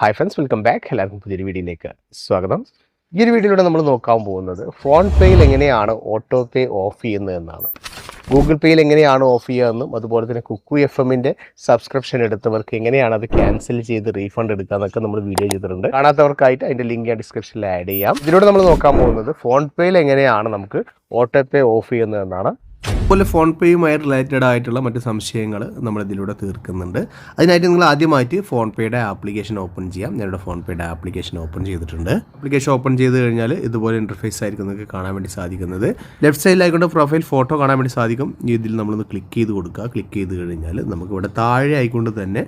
Hi friends welcome back എല്ലാവർക്കും പുതിയൊരു വീഡിയോയിലേക്ക് സ്വാഗതം. ഈ ഒരു വീഡിയോയിലൂടെ നമ്മൾ നോക്കാൻ പോകുന്നത് ഫോൺ പേയിൽ എങ്ങനെയാണ് ഓട്ടോ പേ ഓഫ് ചെയ്യുന്നത് എന്നാണ്. ഗൂഗിൾ പേയിൽ എങ്ങനെയാണ് ഓഫ് ചെയ്യുകയെന്നും അതുപോലെ തന്നെ കുക്കു എഫ് എമ്മിന്റെ സബ്സ്ക്രിപ്ഷൻ എടുത്തവർക്ക് എങ്ങനെയാണ് അത് ക്യാൻസൽ ചെയ്ത് റീഫണ്ട് എടുക്കുക എന്നൊക്കെ നമ്മൾ വീഡിയോ ചെയ്തിട്ടുണ്ട്. കാണാത്തവർക്കായിട്ട് അതിന്റെ ലിങ്ക് ഞാൻ ഡിസ്ക്രിപ്ഷനിൽ ആഡ് ചെയ്യാം. ഇതിലൂടെ നമ്മൾ നോക്കാൻ പോകുന്നത് ഫോൺ പേയിൽ എങ്ങനെയാണ് നമുക്ക് ഓട്ടോ പേ ഓഫ് ചെയ്യുന്നത് എന്നാണ്. അതുപോലെ ഫോൺ പേയുമായി റിലേറ്റഡ് ആയിട്ടുള്ള മറ്റ് സംശയങ്ങൾ നമ്മൾ ഇതിലൂടെ തീർക്കുന്നുണ്ട്. അതിനായിട്ട് നിങ്ങൾ ആദ്യമായിട്ട് ഫോൺ പേയുടെ ആപ്ലിക്കേഷൻ ഓപ്പൺ ചെയ്യാം. ഞാനിവിടെ ഫോൺ പേയുടെ ആപ്ലിക്കേഷൻ ഓപ്പൺ ചെയ്തിട്ടുണ്ട്. ആപ്ലിക്കേഷൻ ഓപ്പൺ ചെയ്ത് കഴിഞ്ഞാൽ ഇതുപോലെ ഇന്റർഫേസ് ആയിരിക്കും നിങ്ങൾക്ക് കാണാൻ വേണ്ടി സാധിക്കുന്നത്. ലെഫ്റ്റ് സൈഡിലായിക്കൊണ്ട് പ്രൊഫൈൽ ഫോട്ടോ കാണാൻ വേണ്ടി സാധിക്കും. ഇതിൽ നമ്മളൊന്ന് ക്ലിക്ക് ചെയ്ത് കൊടുക്കുക. ക്ലിക്ക് ചെയ്ത് കഴിഞ്ഞാൽ നമുക്ക് ഇവിടെ താഴെ ആയിക്കൊണ്ട് തന്നെ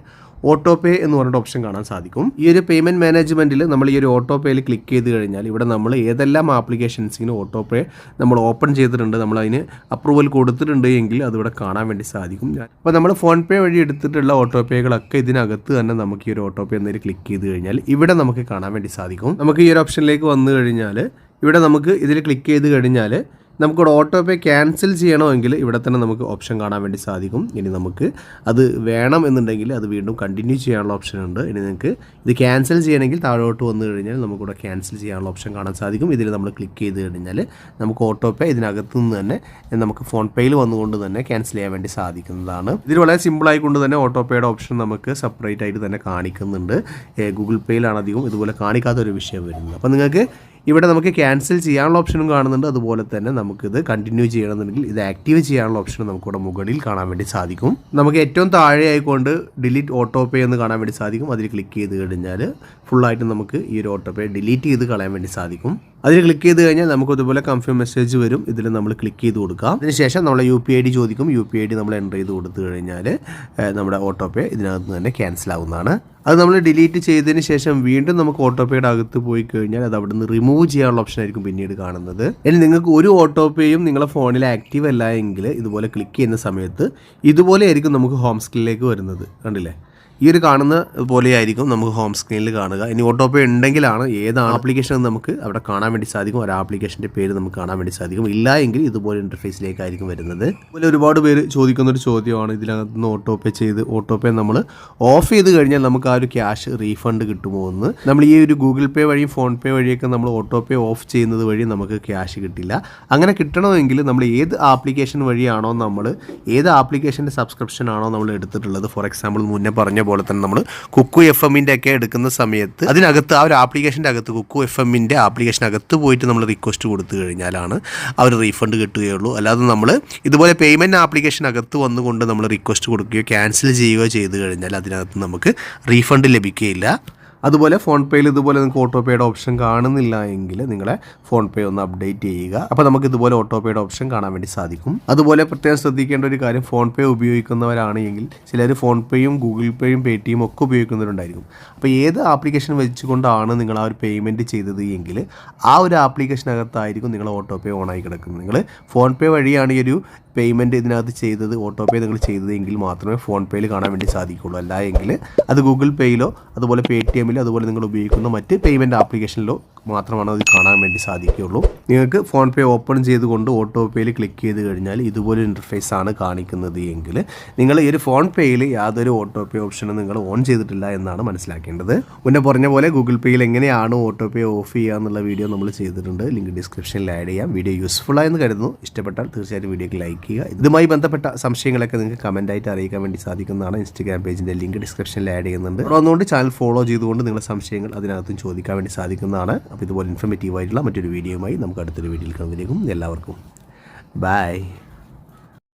ഓട്ടോ പേ എന്ന് പറഞ്ഞിട്ട് ഓപ്ഷൻ കാണാൻ സാധിക്കും. ഈ ഒരു പേയ്മെന്റ് മാനേജ്മെന്റിൽ നമ്മൾ ഈ ഒരു ഓട്ടോ പേയിൽ ക്ലിക്ക് ചെയ്ത് കഴിഞ്ഞാൽ ഇവിടെ നമ്മൾ ഏതെല്ലാം ആപ്ലിക്കേഷൻസിന് ഓട്ടോ പേ നമ്മൾ ഓപ്പൺ ചെയ്തിട്ടുണ്ട് നമ്മൾ അതിന് അപ്രൂവൽ കൊടുത്തിട്ടുണ്ട് എങ്കിൽ അതിവിടെ കാണാൻ വേണ്ടി സാധിക്കും. അപ്പോൾ നമ്മൾ ഫോൺ പേ വഴി എടുത്തിട്ടുള്ള ഓട്ടോ പേകളൊക്കെ ഇതിനകത്ത് തന്നെ നമുക്ക് ഈ ഒരു ഓട്ടോ പേ എന്നതിൽ ക്ലിക്ക് ചെയ്ത് കഴിഞ്ഞാൽ ഇവിടെ നമുക്ക് കാണാൻ വേണ്ടി സാധിക്കും. നമുക്ക് ഈ ഒരു ഓപ്ഷനിലേക്ക് വന്നു കഴിഞ്ഞാൽ ഇവിടെ നമുക്ക് ഇതിൽ ക്ലിക്ക് ചെയ്ത് കഴിഞ്ഞാൽ നമുക്കിവിടെ ഓട്ടോ പേ ക്യാൻസൽ ചെയ്യണമെങ്കിൽ ഇവിടെ തന്നെ നമുക്ക് ഓപ്ഷൻ കാണാൻ വേണ്ടി സാധിക്കും. ഇനി നമുക്ക് അത് വേണം എന്നുണ്ടെങ്കിൽ അത് വീണ്ടും കണ്ടിന്യൂ ചെയ്യാനുള്ള ഓപ്ഷൻ ഉണ്ട്. ഇനി നിങ്ങൾക്ക് ഇത് ക്യാൻസൽ ചെയ്യണമെങ്കിൽ താഴോട്ട് വന്നു കഴിഞ്ഞാൽ നമുക്കിവിടെ ക്യാൻസൽ ചെയ്യാനുള്ള ഓപ്ഷൻ കാണാൻ സാധിക്കും. ഇതിൽ നമ്മൾ ക്ലിക്ക് ചെയ്ത് കഴിഞ്ഞാൽ നമുക്ക് ഓട്ടോ പേ ഇതിനകത്തു നിന്ന് തന്നെ നമുക്ക് ഫോൺ പേയിൽ വന്നുകൊണ്ട് തന്നെ ക്യാൻസൽ ചെയ്യാൻ വേണ്ടി സാധിക്കുന്നതാണ്. ഇതിൽ വളരെ സിമ്പിളായിക്കൊണ്ട് തന്നെ ഓട്ടോ പേയുടെ ഓപ്ഷൻ നമുക്ക് സെപ്പറേറ്റ് ആയിട്ട് തന്നെ കാണിക്കുന്നുണ്ട്. ഗൂഗിൾ പേയിലാണ് അധികം ഇതുപോലെ കാണിക്കാത്ത ഒരു വിഷയം വരുന്നത്. അപ്പോൾ നിങ്ങൾക്ക് ഇവിടെ നമുക്ക് ക്യാൻസൽ ചെയ്യാനുള്ള ഓപ്ഷനും കാണുന്നുണ്ട്. അതുപോലെ തന്നെ നമുക്കിത് കണ്ടിന്യൂ ചെയ്യണമെന്നുണ്ടെങ്കിൽ ഇത് ആക്റ്റീവ് ചെയ്യാനുള്ള ഓപ്ഷനും നമുക്കിവിടെ മുകളിൽ കാണാൻ വേണ്ടി സാധിക്കും. നമുക്ക് ഏറ്റവും താഴെ ആയിക്കൊണ്ട് ഡിലീറ്റ് ഓട്ടോ പേ എന്ന് കാണാൻ വേണ്ടി സാധിക്കും. അതിൽ ക്ലിക്ക് ചെയ്ത് കഴിഞ്ഞാൽ ഫുള്ളായിട്ട് നമുക്ക് ഈ ഒരു ഓട്ടോ പേ ഡിലീറ്റ് ചെയ്ത് കളയാൻ വേണ്ടി സാധിക്കും. അതിൽ ക്ലിക്ക് ചെയ്ത് കഴിഞ്ഞാൽ നമുക്ക് ഇതുപോലെ കൺഫേം മെസ്സേജ് വരും. ഇതിൽ നമ്മൾ ക്ലിക്ക് ചെയ്ത് കൊടുക്കാം. അതിനുശേഷം നമ്മൾ യു പി ഐ ഡി ചോദിക്കും. യു പി ഐ ഡി നമ്മൾ എന്റർ ചെയ്ത് കൊടുത്തു കഴിഞ്ഞാൽ നമ്മുടെ ഓട്ടോ പേ ഇതിനകത്ത് തന്നെ ക്യാൻസൽ ആവുന്നതാണ്. അത് നമ്മൾ ഡിലീറ്റ് ചെയ്തതിന് ശേഷം വീണ്ടും നമുക്ക് ഓട്ടോ പേയുടെ അകത്ത് പോയി കഴിഞ്ഞാൽ അത് അവിടെ നിന്ന് റിമൂവ് ചെയ്യാനുള്ള ഓപ്ഷൻ ആയിരിക്കും പിന്നീട് കാണുന്നത്. ഇനി നിങ്ങൾക്ക് ഒരു ഓട്ടോ പേയും നിങ്ങളുടെ ഫോണിൽ ആക്റ്റീവ് അല്ല എങ്കിൽ ഇതുപോലെ ക്ലിക്ക് ചെയ്യുന്ന സമയത്ത് ഇതുപോലെ ആയിരിക്കും നമുക്ക് ഹോം സ്ക്രീനിലേക്ക് വരുന്നത്. കണ്ടില്ലേ? ഈ ഒരു കാണുന്ന പോലെയായിരിക്കും നമുക്ക് ഹോം സ്ക്രീനിൽ കാണുക. ഇനി ഓട്ടോ പേ ഉണ്ടെങ്കിലാണ് ഏതാണ് ആപ്ലിക്കേഷൻ നമുക്ക് അവിടെ കാണാൻ വേണ്ടി സാധിക്കും. ഒരു ആപ്ലിക്കേഷന്റെ പേര് നമുക്ക് കാണാൻ വേണ്ടി സാധിക്കും. ഇല്ല എങ്കിൽ ഇതുപോലെ ഇന്റർഫേസിലേക്കായിരിക്കും വരുന്നത്. അതുപോലെ ഒരുപാട് പേര് ചോദിക്കുന്ന ഒരു ചോദ്യമാണ്. ഇതിനകത്ത് നിന്ന് ഓട്ടോ പേ ചെയ്ത് ഓട്ടോ പേ നമ്മൾ ഓഫ് ചെയ്ത് കഴിഞ്ഞാൽ നമുക്ക് ആ ഒരു ക്യാഷ് റീഫണ്ട് കിട്ടുമോ എന്ന്. നമ്മൾ ഈ ഒരു ഗൂഗിൾ പേ വഴിയും ഫോൺ പേ വഴിയൊക്കെ നമ്മൾ ഓട്ടോ പേ ഓഫ് ചെയ്യുന്നത് വഴി നമുക്ക് ക്യാഷ് കിട്ടില്ല. അങ്ങനെ കിട്ടണമെങ്കിൽ നമ്മൾ ഏത് ആപ്ലിക്കേഷൻ വഴിയാണോ നമ്മൾ ഏത് ആപ്ലിക്കേഷന്റെ സബ്സ്ക്രിപ്ഷൻ ആണോ നമ്മൾ എടുത്തിട്ടുള്ളത്. ഫോർ എക്സാമ്പിൾ മുന്നേ പറഞ്ഞ പോലെ തന്നെ നമ്മൾ കുക്കു എഫ് എമ്മിന്റെ ഒക്കെ എടുക്കുന്ന സമയത്ത് അതിനകത്ത് ആ ഒരു ആപ്ലിക്കേഷന്റെ അകത്ത് കുക്കു എഫ് എമ്മിന്റെ ആപ്ലിക്കേഷൻ അകത്ത് പോയിട്ട് നമ്മൾ റിക്വസ്റ്റ് കൊടുത്തു കഴിഞ്ഞാലാണ് അവർ റീഫണ്ട് കിട്ടുകയുള്ളൂ. അല്ലാതെ നമ്മൾ ഇതുപോലെ പേയ്മെന്റ് ആപ്ലിക്കേഷൻ അകത്ത് വന്നുകൊണ്ട് നമ്മൾ റിക്വസ്റ്റ് കൊടുക്കുകയോ ക്യാൻസൽ ചെയ്യുകയോ ചെയ്തു കഴിഞ്ഞാൽ അതിനകത്ത് നമുക്ക് റീഫണ്ട് ലഭിക്കുകയില്ല. അതുപോലെ ഫോൺ പേയിൽ ഇതുപോലെ നിങ്ങൾക്ക് ഓട്ടോ പേയുടെ ഓപ്ഷൻ കാണുന്നില്ല എങ്കിൽ നിങ്ങളെ ഫോൺ പേ ഒന്ന് അപ്ഡേറ്റ് ചെയ്യുക. അപ്പോൾ നമുക്ക് ഇതുപോലെ ഓട്ടോ പേയുടെ ഓപ്ഷൻ കാണാൻ വേണ്ടി സാധിക്കും. അതുപോലെ പ്രത്യേകം ശ്രദ്ധിക്കേണ്ട ഒരു കാര്യം ഫോൺ പേ ഉപയോഗിക്കുന്നവരാണെങ്കിൽ ചിലർ ഫോൺ പേയും ഗൂഗിൾ പേയും പേ ടിയും ഒക്കെ ഉപയോഗിക്കുന്നവരുണ്ടായിരിക്കും. അപ്പോൾ ഏത് ആപ്ലിക്കേഷൻ വെച്ചുകൊണ്ടാണ് നിങ്ങൾ ആ ഒരു പേയ്മെന്റ് ചെയ്തത് എങ്കിൽ ആ ഒരു ആപ്ലിക്കേഷനകത്തായിരിക്കും നിങ്ങൾ ഓട്ടോ പേ ഓണായി കിടക്കുന്നത്. നിങ്ങൾ ഫോൺ പേ വഴിയാണ് ഈ ഒരു പേയ്മെന്റ് ഇതിനകത്ത് ചെയ്തത് ഓട്ടോ പേ നിങ്ങൾ ചെയ്തതെങ്കിൽ മാത്രമേ ഫോൺ പേയിൽ കാണാൻ വേണ്ടി സാധിക്കുള്ളൂ അല്ല എങ്കിൽ അത് ഗൂഗിൾ പേയിലോ അതുപോലെ പേ ടി എമ്മിലോ അതുപോലെ നിങ്ങൾ ഉപയോഗിക്കുന്ന മറ്റ് പേയ്മെന്റ് ആപ്ലിക്കേഷനിലോ മാത്രമാണ് അത് കാണാൻ വേണ്ടി സാധിക്കുകയുള്ളൂ. നിങ്ങൾക്ക് ഫോൺ പേ ഓപ്പൺ ചെയ്തുകൊണ്ട് ഓട്ടോ പേയിൽ ക്ലിക്ക് ചെയ്ത് കഴിഞ്ഞാൽ ഇതുപോലെ ഇന്റർഫേസ് ആണ് കാണിക്കുന്നത് എങ്കിൽ നിങ്ങൾ ഈ ഒരു ഫോൺ പേയിൽ യാതൊരു ഓട്ടോ പേ ഓപ്ഷനും നിങ്ങൾ ഓൺ ചെയ്തിട്ടില്ല എന്നാണ് മനസ്സിലാക്കേണ്ടത്. മുന്നേ പറഞ്ഞ പോലെ ഗൂഗിൾ പേയിൽ എങ്ങനെയാണ് ഓട്ടോ പേ ഓഫ് ചെയ്യുക എന്നുള്ള വീഡിയോ നമ്മൾ ചെയ്തിട്ടുണ്ട്. ലിങ്ക് ഡിസ്ക്രിപ്ഷനിൽ ആഡ് ചെയ്യാം. വീഡിയോ യൂസ്ഫുൾ ആയെന്ന് കരുതുന്നു. ഇഷ്ടപ്പെട്ടാൽ തീർച്ചയായിട്ടും വീഡിയോക്ക് ലൈക്ക് ചെയ്യുക. ഇതുമായി ബന്ധപ്പെട്ട സംശയങ്ങളൊക്കെ നിങ്ങൾക്ക് കമന്റായിട്ട് അറിയിക്കാൻ വേണ്ടി സാധിക്കുന്നതാണ്. ഇൻസ്റ്റാഗ്രാം പേജിന്റെ ലിങ്ക് ഡിസ്ക്രിപ്ഷനിൽ ആഡ് ചെയ്യുന്നുണ്ട്. അതുകൊണ്ട് ചാനൽ ഫോളോ ചെയ്തുകൊണ്ട് നിങ്ങളുടെ സംശയങ്ങൾ അതിനകത്തും ചോദിക്കാൻ വേണ്ടി സാധിക്കുന്നതാണ്. അപ്പോൾ ഇതുപോലെ ഇൻഫർമേറ്റീവ് ആയിട്ടുള്ള മറ്റൊരു വീഡിയോയുമായി നമുക്ക് അടുത്തൊരു വീഡിയോയിൽ കാണുന്നതിലേക്കും എല്ലാവർക്കും. ബൈ